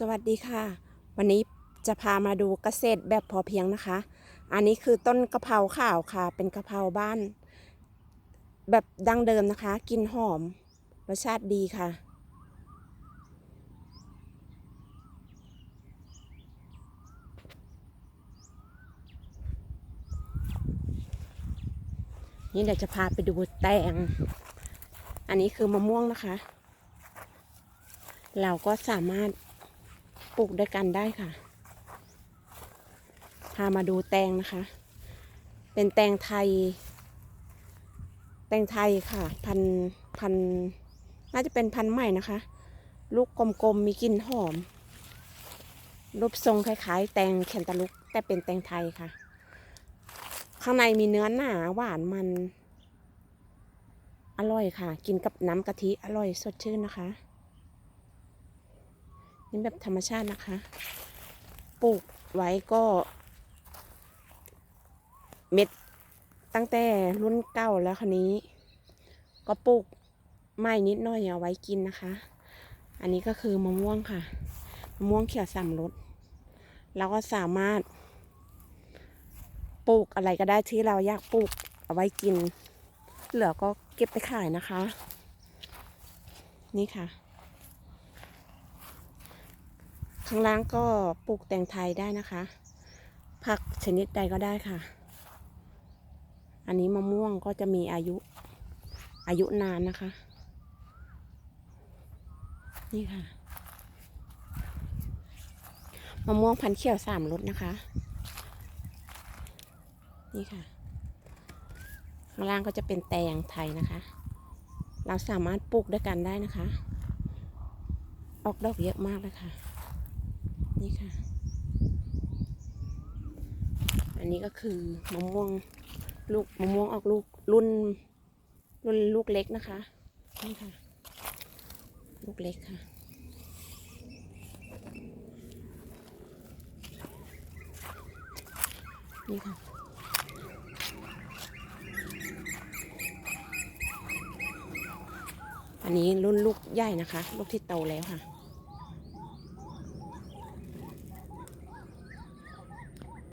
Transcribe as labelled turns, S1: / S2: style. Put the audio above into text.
S1: สวัสดีค่ะ วันนี้จะพามาดูเกษตรแบบพอเพียงนะคะ อันนี้คือต้นกะเพราขาวค่ะ เป็นกะเพราบ้าน แบบดั้งเดิมนะคะกลินหอมรสชาติดีค่ะ นี่เดี๋ยวจะพาไปดูแตง อันนี้คือมะม่วงนะคะ เราก็สามารถ ปลูกด้วยกันได้ค่ะ พามาดูแตงนะคะ เป็นแตงไทย แตงไทยค่ะ พันพันน่าจะเป็นพันใหม่นะคะ ลูกกลมๆมีกลิ่นหอม รูปทรงคล้ายๆ แตงแคนตาลูปแต่เป็นแตงไทยค่ะ ข้างในมีเนื้อหนาหวานมัน อร่อยค่ะ กินกับน้ำกะทิอร่อยสดชื่นนะคะ นี่แบบธรรมชาตินะคะ ปลูกไว้ก็ เม็ดตั้งแต่รุ่นเก่าแล้วคันนี้ ก็ปลูกไม้นิดหน่อยเอาไว้กินนะคะ อันนี้ก็คือมะม่วงค่ะ มะม่วงเขียวสามรสเราก็สามารถ ปลูกอะไรก็ได้ที่เราอยากปลูกเอาไว้กิน เหลือก็เก็บไปขายนะคะ นี่ค่ะ ข้างล่างก็ปลูกแตงไทยได้นะคะ ผักชนิดใดก็ได้ค่ะ อันนี้มะม่วงก็จะมีอายุอายุนานนะคะ นี่ค่ะมะม่วงพันธุ์เขียวสามรสนะคะ นี่ค่ะ ข้างล่างก็จะเป็นแตงไทยนะคะ เราสามารถปลูกด้วยกันได้นะคะ ออกดอกเยอะมากเลยค่ะ นี่ค่ะ อันนี้ก็คือมะม่วงลูกมะม่วงออกลูกรุ่น รุ่นลูกเล็กนะคะ นี่ค่ะ ลูกเล็กค่ะ นี่ค่ะอันนี้รุ่นลูกใหญ่นะคะ ลูกที่โตแล้วค่ะ